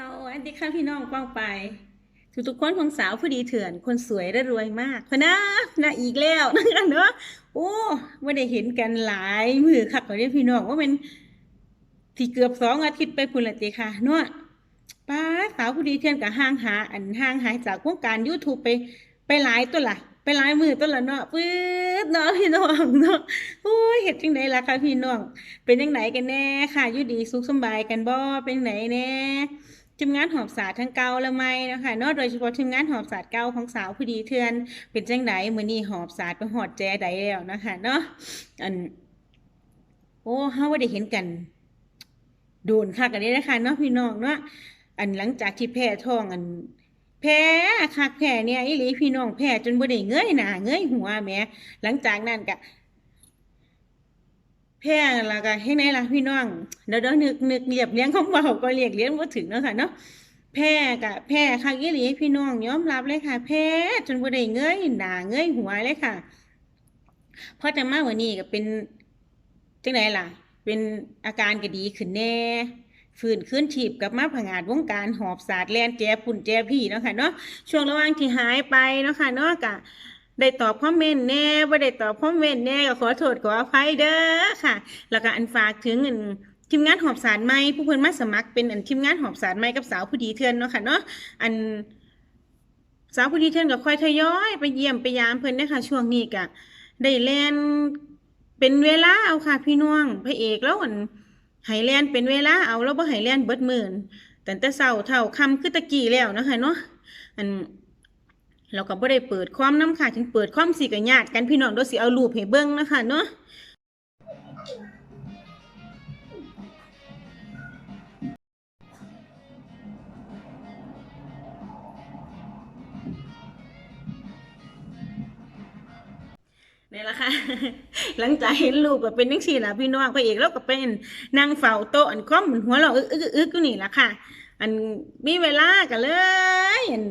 สวัสดีค่ะพี่น้องป้องไป ทุกทุกคนของสาวผู้ดีเถื่อน คนสวยและรวยมากพะนะนะอีกแล้วนะคะเนาะโอ้ไม่ได้เห็นกันหลายมือคักกว่านี้พี่น้องว่าเป็นที่เกือบสองอาทิตย์ไปพุ่นละติค่ะเนาะป้าสาวผู้ดีเถื่อนกับห่างหา อันห่างหายจากวงการ YouTube ไปไปหลายตัวละไปหลายมือตัวละเนาะปื๊ดเนาะพี่น้องเนาะโอ้ยเห็ดจังไดล่ะค่ะพี่น้องเป็นยังไงกันแน่ค่ะยูดีสุขสบายกันบ่เป็นไหนแน่ ทีมงานหอบศาสตร์ทั้งเก่าและใหม่นะคะนอกโดยเฉพาะทีมงานหอบศาสตร์เก่าของสาวผู้ดีเทือน เป็นจังไดมื้อนี้หอบศาสตร์ไปหอดแจใดแล้วนะคะเนาะอันโอ้เฮาบ่ได้เห็นกัน โดนคักกันนี้นะคะเนาะพี่น้องเนาะอันหลังจากที่แพ้ท้องอันแพ้คักแพ้เนี่ยอีหลีพี่น้องแพ้จนบ่ได้เงยหน้าเงยหัวแหมหลังจากนั้นก็ พร่แล้วก็ให้ไหนล่ะพี่น้องเดี๋ยวเดี๋ยวนึกนึกเรียบเลี้ยงคำเว้าก็เรียกเลี้ยงบ่าถึงเนาะค่ะเนาะแพร่กะแพร่คักอีหลีพี่น้องยอมรับเลยค่ะ แพ้จนบ่ได้เงยหน้าเงยหัวเลยค่ะพอจะมาวันนี้ก็เป็นจังไดล่ะ เป็นอาการก็ดีขึ้นแน่ฟื้นคืนชีพกลับมาผงาดวงการหอบศาสาดแลนแจปุ่นแจพี่เนาะค่ะเนาะช่วงระหว่างที่หายไปเนาะค่ะเนาะกะ ได้ตอบคอมเมนต์แน่บ่าได้ตอบคอมเมนต์แน่ก็ขอโทษขออภัยเด้อค่ะ แล้วก็อันฝากถึงอันทีมงานหอบสารใหม่ผู้เพิ่อนมาสมัครเป็นอันทีมงานหอบสารใหม่กับสาวผู้ดีเทือนเนาะค่ะเนาะอันสาวผู้ดีเทือนก็ค่อยทยอย ไปเยี่ยมไปยามเพิ่อนเด้อค่ะช่วงนี้ก็ได้แล่นเป็นเวลาเอาค่ะพี่น้องพระเอกแล้วอันให้แล่นเป็นเวลาเอาแล้วบ่ให้แล่นเบิดมื้อตั้งแต่เช้าเท่าคำคือตะกี้แล้วนะคะเนาะอัน เราก็บ่ได้เปิดความน้ำค่ะถึงเปิดความสิก็ญาติกันพี่น้องเดี๋ยวสิเอารูปให้เบิ่งนะคะเนาะนี่แหละค่ะ หลังจากเห็นรูปก็เป็นจังซี่ละพี่น้องพระเอกเราก็เป็นนั่งเฝ้าโต๊ะอันคอมหัวเราอึกอึกอึกอยู่นี่ล่ะค่ะ อันมีเวลาก็เลยอัน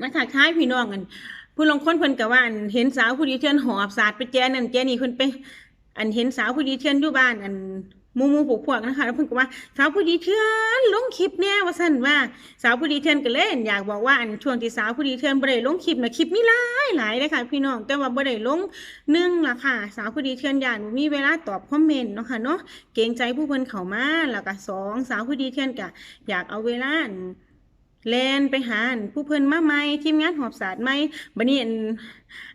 มาทักทายพี่น้องกันผู้ลงคนเพิ่นก็ว่าอันเห็นสาวผู้ดีเทือนหอบศาสาดไปแจนั่นแจนี่เพิ่นไป อันเห็นสาวผู้ดีเทือนอยู่บ้านอันมูมู่พวกพวกนะคะแล้วเพิ่นก็ว่าสาวผู้ดีเทือนลงคลิปแน่ว่าซั่นว่าสาวผู้ดีเทือนก็เลยอยากบอกว่าอันช่วงที่สาวผู้ดีเทือนบ่ได้ลงคลิปนะคลิปมีหลายหลายเลยค่ะพี่น้องแต่ว่าบ่ได้ลงหนึ่งละค่ะ สาวผู้ดีเทือนย่านมีเวลาตอบคอมเมนต์เนาะค่ะเนาะเกรงใจผู้เพิ่นเข้ามาแล้วก็สองสาวผู้ดีเทือนก็อยากเอาเวลาอัน แลนไปหานผู้เพิ่นมาใหม่ทีมงานหอบศาสตร์ใหม่บัดนี้อัน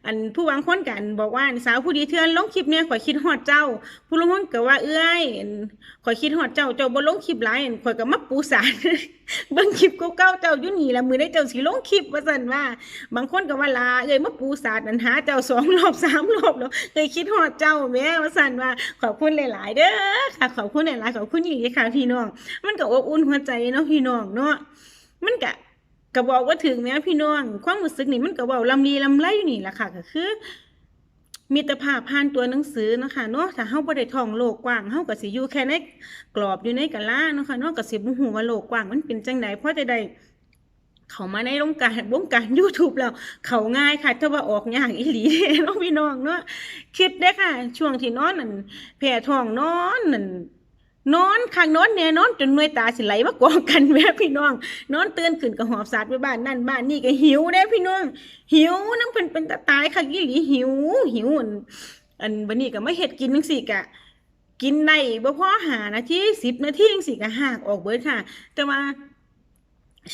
อันผู้วางคนกันบอกว่าสาวผู้ดีเทือนลงคลิปเนี่ยข่อยคิดฮอดเจ้า ผู้ลงคนก็ว่าเอื้อยข่อยคิดฮอดเจ้าเจ้าบ่ลงคลิปหลายข่อยก็มาปูสารบิ่งคลิปเก่าๆเจ้าอยู่นี่ล่ะมือใดเจ้าสิลงคลิปว่าซั่นว่า บางคนก็ว่าลาเอ้ยมาปูสารอันหาเจ้าสองรอบสามรอบแล้วเอ้ยคิดฮอดเจ้าแม่ว่าซั่นว่าขอบคุณหลายๆเด้อค่ะขอบคุณหลายๆขอบคุณอีหลีค่ะพี่น้อง มันก็อบอุ่นหัวใจเนาะพี่น้องเนาะ มันก็ก็บอกว่าถึงแม้พี่น้อง ความรู้สึกนี่มันก็เว้าลำลีลำไรอยู่นี่แหละค่ะ ก็คือมิตภาพผ่านตัวหนังสือนะคะเนาะถ้าเฮาบ่ได้ท่องโลกกว้างเฮาก็สิอยู่แค่ในกรอบอยู่ในกะลาเนาะค่ะเนาะก็สิบ่ฮู้ว่าโลกกว้างมันเป็นจังไดเพราะจะได้เขามาในวงการวงการ YouTube แล้วเขาง่ายค่ะแต่ว่าออกยากอีหลีเนาะพี่น้องเนาะคิดเด้ค่ะ ช่วงที่นอนนั่นแพ้ท้องนอนนั่น นอนข้างนอนแน่นอนจนหน่วยตาสิไหลมากองกันแม่พี่น้อง นอนเตื่นขึ้นก็หอบสาดไปบ้านนั่นบ้านนี่ก็หิวเด้พี่น้อง หิวน้ำเพิ่นเป็นตาตายค่ะอีหลีหิว หิวอันอันบัดนี้ก็มาเฮ็ดกินจังซี่ก็กินได้บ่พอหานาที10นาทีจังซี่ก็หากออกเบิดค่ะ แต่ว่า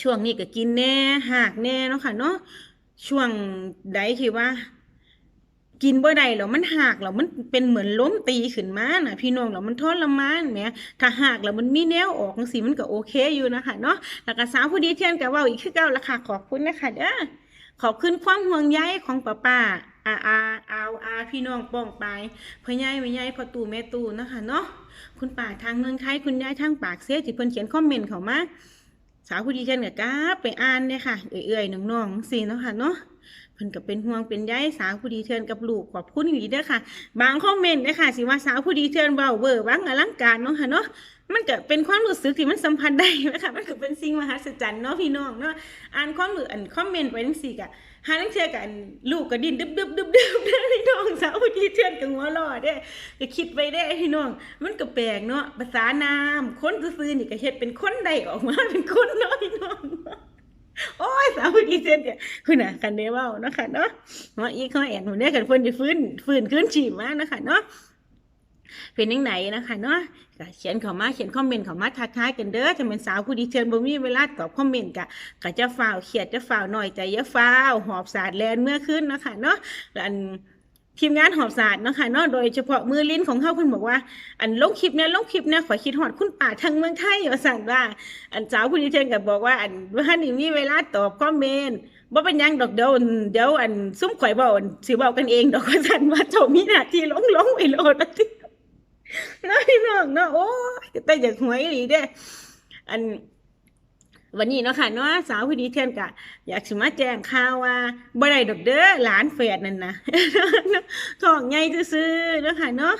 ช่วงนี้ก็กินแน่หากแน่เนาะค่ะเนาะช่วงใดที่ว่า กินบ่ได้แล้วมันหักแล้วมันเป็นเหมือนล้มตีขึ้นมาน่ะ พี่น้องแล้วมันทรมานแหมถ้าหักแล้วมันมีแนวออกจังซี่มันก็โอเคอยู่นะคะเนาะแล้วก็สาวผู้ดีเทียนก็เว้าอีกคือเก่าละค่ะขอบคุณนะคะเด้อขอบคุณความห่วงใยของป้าป้าอาอาอาอาพี่น้องป้องปายพ่อใหญ่แม่ใหญ่พ่อตู่แม่ตู่นะคะเนาะคุณป้าทางเมืองไทยคุณยายทางปากเสียที่เพิ่นเขียนคอมเมนต์เข้ามาสาวผู้ดีเช่นกับกราบไปอ่านเนี่ยค่ะเอื่อยๆน้องๆสิเนาะค่ะเนาะ พิ่นก็เป็นห่วงเป็นใยสาวผู้ดีเทือนกับลูกขอบคุณอีหลีเด้อค่ะ บางคอมเมนต์นี่ยค่ะสิว่าสาวผู้ดีเทือนเว้าเวอร์วังอลังการเนาะค่ะเนาะมันก็เป็นความรู้สึกที่มันสัมพันธ์ได้นะคะมันก็เป็นสิ่งมหัศจรรย์เนาะพี่น้องเนาะอ่านความรู้อันคอมเมนต์ไปจังซี่ก็หานังเชื่อกันลูกก็ดิ้นดึบดึบดึบดึบเด้อพี่น้องสาวผู้ดีเทือนกับหัวเรอเด้ก็คิดไว้ได้พี่น้อง มันก็แปลกเนาะภาษานามคนซื่อๆนี่ก็เฮ็ดเป็นคนใดออกมาเป็นคนเนาะพี่น้อง โอ้ยสาวผู้ดีเซนเนี่ยคุณน่ะกันเดว่านะคะเนาะเนาะอีกข้อแอนหนูเนี่ยกันเพิ่นจะฟื้นฟื้นขึ้นฉีมากนะคะเนาะเป็นยังไงนะคะเนาะก็เขียนเข้ามาเขียนคอมเมนต์เข้ามาทักทายกันเด้อจะเป็นสาวผู้ดีเชิญบ่มีเวลาตอบคอมเมนต์กะก็จะฝ่าวเขียดจะฝ่าวหน่อยใจอย่าฝ่าวหอบสาดแลนเมื่อขึ้นนะคะเนาะแล้วอัน ทีมงานหอบสาดเนาะค่ะเนาะโดยเฉพาะมือลิ้นของเขาเพิ่นบอกว่า อันลงคลิปเนี่ยลงคลิปเนี่ยขอคิดฮอดคุณป่าทางเมืองไทยว่าสั่นว่า อันสาวผู้ดีเชิญก็บอกว่าอันว่านี่มีเวลาตอบคอมเมนต์บ่เป็นยังดอกเดียวเดี๋ยวอันซุ่มข่อยเว้าอันสิเว้ากันเองดอกว่าสั่นว่าเจ้ามีหน้าที่ลงลงไว้โลดว่าติน้อยน้องเนาะโอ้แต่อยากหวยอีหลีเด้ออัน วันนี้เนาะค่ะเนาะสาวผู้ดีเทือนกะ อยากสิมาแจ้งข่าวว่าบ่ได้ดอกเด้อหลานแฝดนั่นนะท้องใหญ่ซื่อเนาะค่ะเนาะ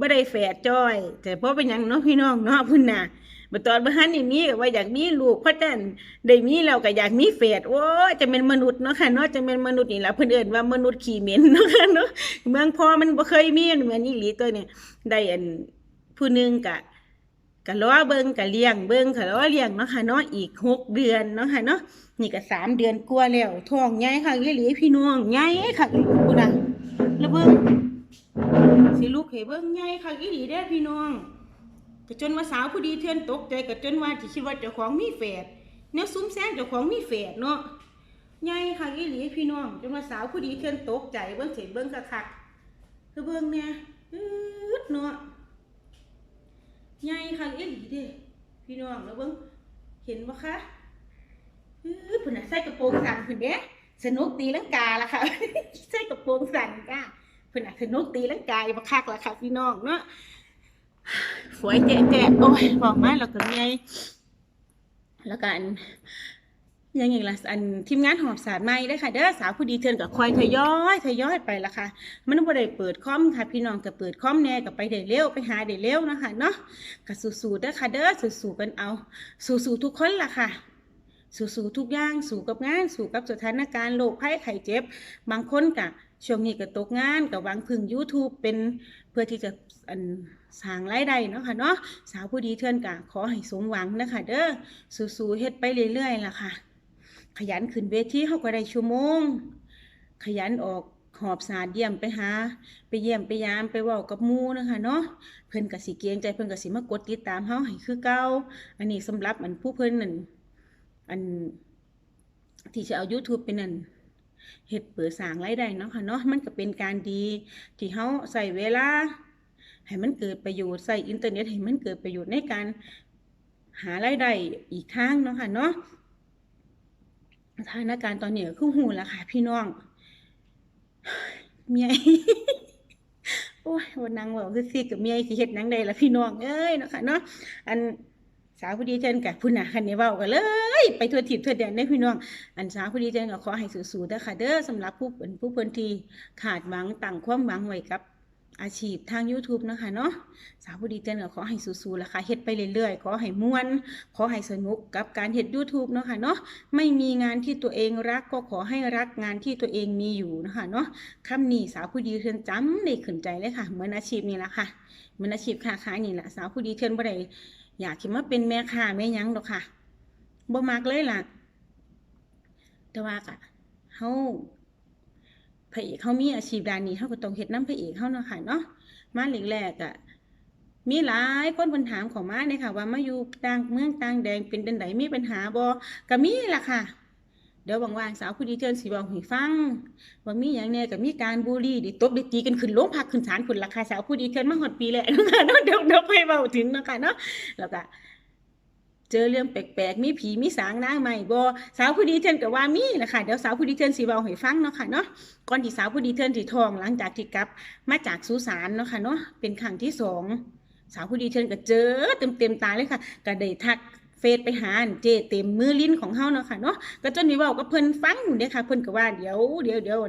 บ่ได้แฝดจ้อย แต่เพราะเป็นหยังเนาะพี่น้องเนาะพุ่นน่ะบัดตอนบ่ทันนี่มีก็ว่าอยากมีลูกเพราะแต่ได้มีแล้วก็อยากมีแฝดโอ้จะเป็นมนุษย์เนาะค่ะเนาะจะเป็นมนุษย์นี่ล่ะเพิ่นเอิ้นว่ามนุษย์ขี้เหม็นเนาะค่ะเนาะเมืองพอมันบ่เคยมีเหมือนอีหลีตัวเนี่ยได้อันผู้นึงกะ กะล้อเบิงกะเลี้ยงเบิงกะล้อเลี้ยงเนาะค่ะเนาะอีกหกเดือนเนาะค่ะเนาะนี่ก็สามเดือนกว่าแล้วท้องใหญ่ค่ะอีหลีพี่น้องใหญ่ค่ะกูนะแล้วเบิงสิลูกให้เบิงใหญ่ค่ะอีหลีเด้พี่น้องก็จนว่าสาวผู้ดีเทือนตกใจก็จนว่าสิคิดว่าเจ้าของมีแฝดแนวซุ้มแซงเจ้าของมีแฝดเนาะใหญ่ค่ะอีหลีพี่น้องจนว่าสาวผู้ดีเทือนตกใจเบิงเสิเบิ่งคักคือเบิงเนี่ยอืดเนาะ ใหญ่ค่ะอีหลีเด้พี่น้องแล้วเบิ้งเห็นบ่คะอืดเพิ่นน่ะใส่กระโปรงสั้นผื่นเด้สนุกตีลังกาละค่ะใส่กระโปรงสั้นจ้าเพิ่นน่ะสนุกตีลังกาอยู่บ่คักละค่ะพี่น้องเนาะสวยแจ๊ะๆโอ้ยบอกมาแล้วก็เมียแล้วกัน ยังอีกล่ะอันทีมงานหอบสารใหม่ได้ค่ะเด้อสาวผู้ดีเทือนกับคอยทยอยทยอยไปละค่ะ มันบ่ได้เปิดคอมค่ะ พี่น้องก็เปิดคอมแน่ก็ไปได้เร็วไปหาได้เร็วนะคะเนาะก็สู้ๆเด้อค่ะเด้อสู้ๆกันเอา สู้ๆทุกคนล่ะค่ะสู้ๆทุกอย่างสู้กับงานสู้กับสถานการณ์โรคภัยไข้เจ็บ บางคนก็ช่วงนี้ก็ตกงานก็หวังพึ่ง YouTube เป็นเพื่อที่จะอันสร้างรายได้เนาะค่ะเนาะสาวผู้ดีเทือนก็ขอให้สมหวังนะคะเด้อสู้ๆเฮ็ดไปเรื่อยๆล่ะค่ะ ขยันขึ้นเวทีเขาก็ได้ชั่วโมง ขยันออกหอบสาดเยี่ยมไปหา ไปเยี่ยมไปยามไปว้ากับมูนะคะเนาะเพิ่นก็สิเกรงใจเพิ่นก็สิมากดติดตามเฮาให้คือเก่าอันนี้สำหรับอันผู้เพิ่นนั่นอันที่จะเอา YouTube เป็นนั่นเฮ็ดเปิดสางรายได้เนาะค่ะเนาะมันก็เป็นการดี ที่เฮาใส่เวลา ให้มันเกิดประโยชน์ใส่อินเทอร์เน็ตให้มันเกิดประโยชน์ในการหารายได้อีกทางเนาะค่ะเนาะ สถานการณ์ตอนนี้ก็คือหูแล้วค่ะ พี่น้องเมียโอ้ยวันนางบอกคือสิกับเมียสิเฮ็ดนังใดละพี่น้องเอ้ยเนาะค่ะเนาะอันสาวผู้ดีเจนกับพุ่นน่ะคันนี้เว้ากันเลย ไปทั่วทิศทั่วแดนเด้พี่น้อง อันสาวผู้ดีเจนก็ขอให้สู้ๆเด้อค่ะเด้อสำหรับผู้เป็นผู้เพิ่นที่ขาดหวังตั้งความหวังไว้กับ อาชีพทาง YouTube นะคะเนาะสาวผู้ดีเจนก็ขอให้สู้ๆล่ะค่ะเฮ็ดไปเรื่อยๆ ขอให้ม่วน ขอให้สนุกกับการเฮ็ด YouTube เนาะค่ะเนาะไม่มีงานที่ตัวเองรักก็ขอให้รักงานที่ตัวเองมีอยู่นะคะเนาะคำนี้สาวผู้ดีเทือนจำได้ขึ้นใจเลยค่ะ เหมือนอาชีพนี่แหละค่ะเหมือนอาชีพค้าขายนี่แหละสาวผู้ดีเทือนบ่ได้อยากสิมาเป็นแม่ค้าแม่ยังดอกค่ะบ่มักเลยล่ะแต่ว่าก็เฮา พระเอกเฮามีอาชีพด้านนี้เฮาก็ต้องเฮ็ดน้ำพระเอกเฮาเนาะค่ะเนาะมาแรกๆก็มีหลายคนเพิ่นถาของมาเนี่ยค่ะ ว่ามาอยู่ต่างเมืองต่างแดนเป็นจังไดมีปัญหาบ่ก็มีล่ะค่ะ เดี๋ยวว่างๆสาวผู้ดีเทินสิเว้าให้ฟังว่ามีหยังแหน่ยก็มีการบูลลี่ด้ตบด้ตีกันขึ้นโรงพักขึ้นศาลพุ่นล่ะค่ะสาวผู้ดีเทินมาฮอดปีแล้วนะคะเนาะเดี๋ยวเดี๋ยวไปเว้าถึงนะคะเนาะแล้วก็ เจอเรื่องแปลกๆ มีผีมีสางนางใหม่บ่สาวผู้ดีเทินก็ว่ามีละค่ะเดี๋ยวสาวผู้ดีเทินสิเว้าให้ฟังเนาะค่ะเนาะก่อนที่สาวผู้ดีเทินสิท้อง หลังจากที่กลับมาจากสุสานเนาะค่ะเนาะเป็นครั้งที่สองสาวผู้ดีเชิญก็เจอเต็มเต็มๆตาเลยค่ะก็ได้ทักเฟซไปหานเจเต็มมือลิ้นของเฮาเนาะค่ะเนาะก็จนมีเว้ากับเพิ่นฟังเด้อค่ะเพิ่นก็ว่าเดี๋ยวเดี๋ยวเดี๋ยว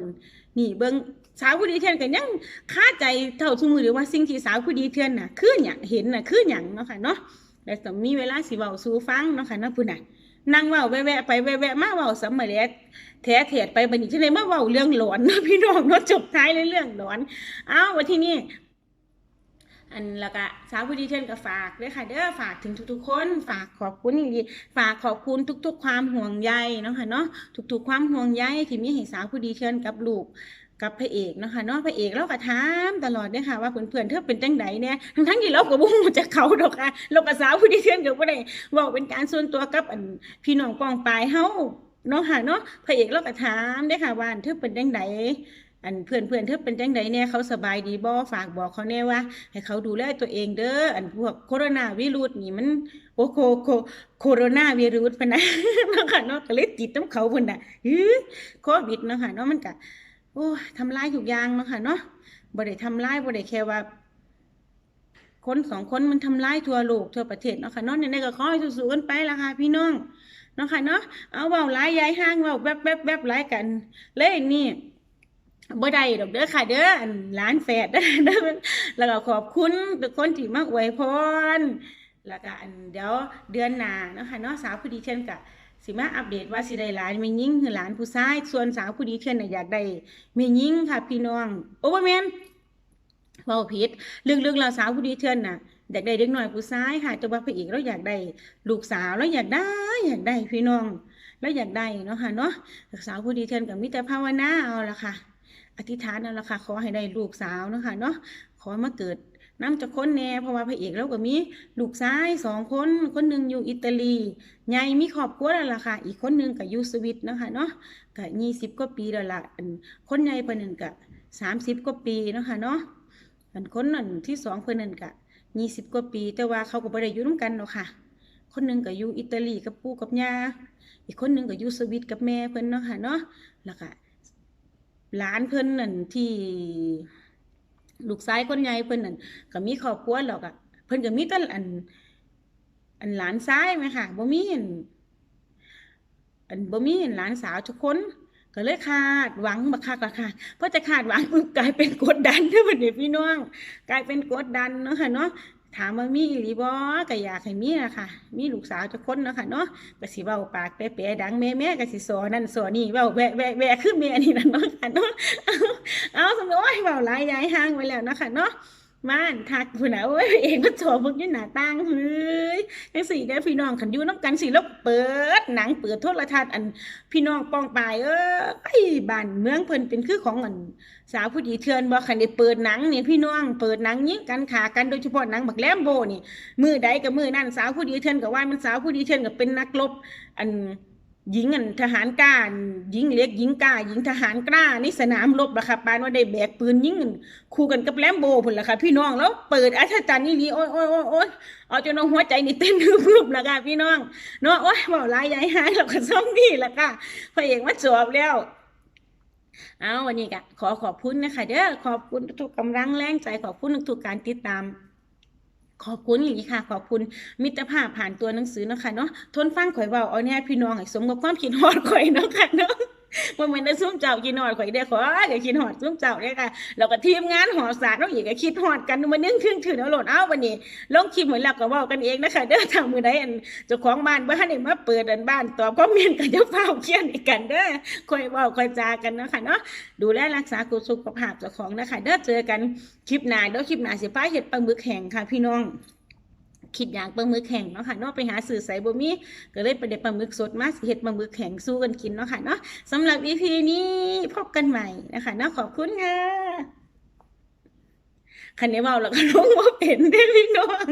นี่เบิ่งสาวผู้ดีเทือนก็ยังคาใจเท่าทุกมือหรือว่าสิ่งที่สาวผู้ดีเทือนน่ะคือหยังเห็นน่ะคือหยังเนาะค่ะเนาะ แล้วต้องมีเวลาสิเว้าสู่ฟังเนาะค่ะนาะพุ่นน่ะนั่งเว้าแวะไปแวะมาเว้าสมมาแลแท้เถียดไปบัดนี้จังได๋มาเว้าเรื่องหลอนนะพี่น้องเนาะจบท้ายเรื่องหลอนเอ้าว่าที่นี่อันล้วก็สาวผู้ดีเทนก็ฝากด้วยค่ะเด้อฝากถึงทุกๆ คนฝากขอบคุณอีหลีฝากขอบคุณทุก ๆ ความห่วงใยเนาะค่ะเนาะทุกๆ ความห่วงใยที่มีให้สาวผู้ดีเทนกับลูก กับพระเอกเนาะค่ะเนาะพระเอกเราก็ถามตลอดเด้อค่ะว่าเพื่อนๆเธอเป็นจังไดเนี่ยทั้งๆที่เราก็บ่ฮู้จักเขาดอกค่ะเราก็สาวผู้ดีเทนก็บ่ได้เว้าเป็นการส่วนตัวกับอันพี่น้องกองปลายเฮาเนาะค่ะเนาะพระเอกเราก็ถามเด้ค่ะว่าเธอเป็นจังไดอันเพื่อนเพื่อนเธอเป็นจังใดเนี่ยเขาสบายดีบ่ฝากบอกเขาแน่ว่า ให้เขาดูแลตัวเองเด้ออันพวกโคโรนาวิรุสนี่มันโอ้โคโคโคโรนาวิรุสพะนะเนาะค่ะเนาะก็เลยติดน้ำเขาพุ่นน่ะฮือโควิดเนาะค่ะเนาะมันก็ โอ้ทำลายทุกอย่างเนาะค่ะเนาะบ่ได้ทำลายบ่ได้แค่ว่าคนสองคนมันทำลายทั่วโลกทั่วประเทศเนาะค่ะเนาะในๆก็ขอให้สู้ๆกันไปละค่ะพี่น้องเนาะค่ะเนาะเอาเว้าหลายยายห้างเว้าแป๊บๆๆหลายกัน เลยนี่บ่ได้ดอกเด้อค่ะ เด้ออันร้านแฟดเด้อเด้อแล้วก็ขอบคุณทุกคนที่มาอวยพรแล้วก็อันเดี๋ยวเดือนหน้านะค่ะเนาะสาวผู้ดีเช่นกะ สิมาอัปเดตว่าสิได้หลานแม่หญิงหรือหลานผู้ชาย ส่วนสาวผู้ดีเช่นน่ะอยากได้แม่หญิงค่ะ พี่น้องโอ้บ่แม่นเว้าผิดลึกๆแล้วสาวผู้ดีเช่นน่ะอยากได้เด็กน้อยผู้ชายค่ะแต่ว่าพระเอกเราอยากได้ลูกสาวแล้วอยากได้อยากได้พี่น้องแล้วอยากได้เนาะค่ะเนาะสาวผู้ดีเช่นก็มีแต่ภาวนาเอาละค่ะ อธิษฐานนั่นแหละค่ะขอให้ได้ลูกสาวเนาะค่ะเนาะขอมาเกิด น้ำจากคนแน่เพราะว่าพระเอกเราก็มีลูกชายสองคนคนหนึ่งอยู่อิตาลีใหญ่มีครอบครัวแล้วล่ะค่ะ อีกคนหนึ่งก็อยู่สวิตนะคะเนาะก็ยี่สิบกว่าปีแล้วล่ะอันคนใหญ่เพิ่นนั่นก็สามสิบกว่าปีนะคะเนาะอันคนนั่นที่สองเพิ่นนั่นก็ยี่สิบกว่าปี แต่ว่าเขาก็บ่ได้อยู่นํกันเนาะค่ะ คนหนึ่งก็อยู่อิตาลีกับปู่กับย่าอีกคนหนึ่งก็อยู่สวิตกับแม่เพิ่นเนาะค่ะเนาะแล้วก็หลานเพิ่นนั่นที่ ลูกชายคนใหญ่เพิ่นนั่นก็มีครอบครัวหรอกอะเพิ่นก็มีแต่อัน อันหลานชายไหมค่ะบ่มีอันอันบ่มีอันหลานสาวทุกคน ก็เลยคาดหวังบักคักละค่ะเพราะจะคาดหวังปุ๊บกลายเป็นกดดันเด้อบัดนี้พี่น้อง กลายเป็นกดดันเนาะค่ะเนาะ ถามว่ามีอีหลีบ่ก็อยากให้มีล่ะค่ะ มีลูกสาวทุกคนเนาะค่ะเนาะก็สิเว้าปากแปะๆดังแม่แม่ก็สิสอนั่นสอนี่เว้าแวะแวะแวะคือแม่นี่นั่นเนาะค่ะเนาะเอาสมมติโอ้ยเว้าหลายยายห่างไว้แล้วเนาะค่ะเนาะมานทักพุ่นน่ะโอ้ยเองก็จอมึงอยู่หน้าต่างเฮ้ยจังซี่เด้พี่น้องคันยู่นำกันสิแล้วเปิด หนังเปิดโทรทัศน์อันพี่น้องป้องปายเอ้ยบ้านเมืองเพิ่นเป็นคือของอัน สาวผู้ดีเทือนบ่คันได้เปิดหนังนี่พี่น้องเปิดหนังยิงกันฆ่ากันโดยเฉพาะหนังบักแลมโบนี่มือใดกับมือนั่นสาวผู้ดีเทือนกับว่ามันสาวผู้ดีเทือนกับเป็นนักรบอันหญิงอันทหารกล้าหญิงเล็กหญิงกล้าหญิงทหารกล้าในสนามรบล่ะคะปานว่าได้แบกปืนยิงคู่กันกับแลมโบพุ่นล่ะค่ะพี่น้องแล้วเปิดอัศจรรย์นี่นี่โอ้ยโอ้ยโอ้ยโอ้ยเอาจนหัวใจนี่เต้นรึบๆล่ะค่ะพี่น้องเนาะโอ้ยเว้าหลายยายหายแล้วก็ซ่อมนี่ล่ะค่ะพระเอกมาจบแล้ว เอาวันนี้ก็ขอขอบคุณนะคะเด้อขอบคุณทุกกำลังแรงใจขอบคุณทุกการติดตาม ขอบคุณอย่างนี้ค่ะ ขอบคุณมิตรภาพผ่านตัวหนังสือนะคะเนาะทนฟังข่อยเบาเอาเนี่ยพี่น้องให้สมกับความคิดฮอดข่อยเนาะค่ะเนาะ ว่ามันได้ซุ้มเจ้ากินฮอดข่อยได้ขออย่าคิดฮอดซุ้มเจ้าเด้อค่ะแล้วก็ทีมงานหอศาสตร์เราอีกก็คิดฮอดกันมานึ่งครึ่งถือเอาโหลดเอาวันนี้ลงคลิปเหมือนแล้วก็ว้ากันเองนะคะเด้อทางมือใดอันเจ้าของบ้านบ่ทันได้มาเปิดอันบ้านตอบคอมเมนต์ก็จะเฝ้าเขียนกันเด้อค่อยว้าค่อยจากันนะคะเนาะดูแลรักษาสุขภาพเจ้าของนะคะเด้อเจอกันคลิปหน้าเดี๋ยวคลิปหน้าสิพาเฮ็ดปลาหมึกแห้งค่ะพี่น้อง คิดอย่างปลาหมึกแข็งเนาะค่ะเนาะไปหาสื่อใส่บ่มีก็เลยไปเด้ปลาหมึกสดมาเห็ดปลาหมึกแข็งสู้กันกินเนาะค่ะเนาะสำหรับ EP นี้พบกันใหม่นะคะเนาะขอบคุณค่ะคันนี้เว้าแล้วก็ลงว่าเป็นเด้พี่น้อง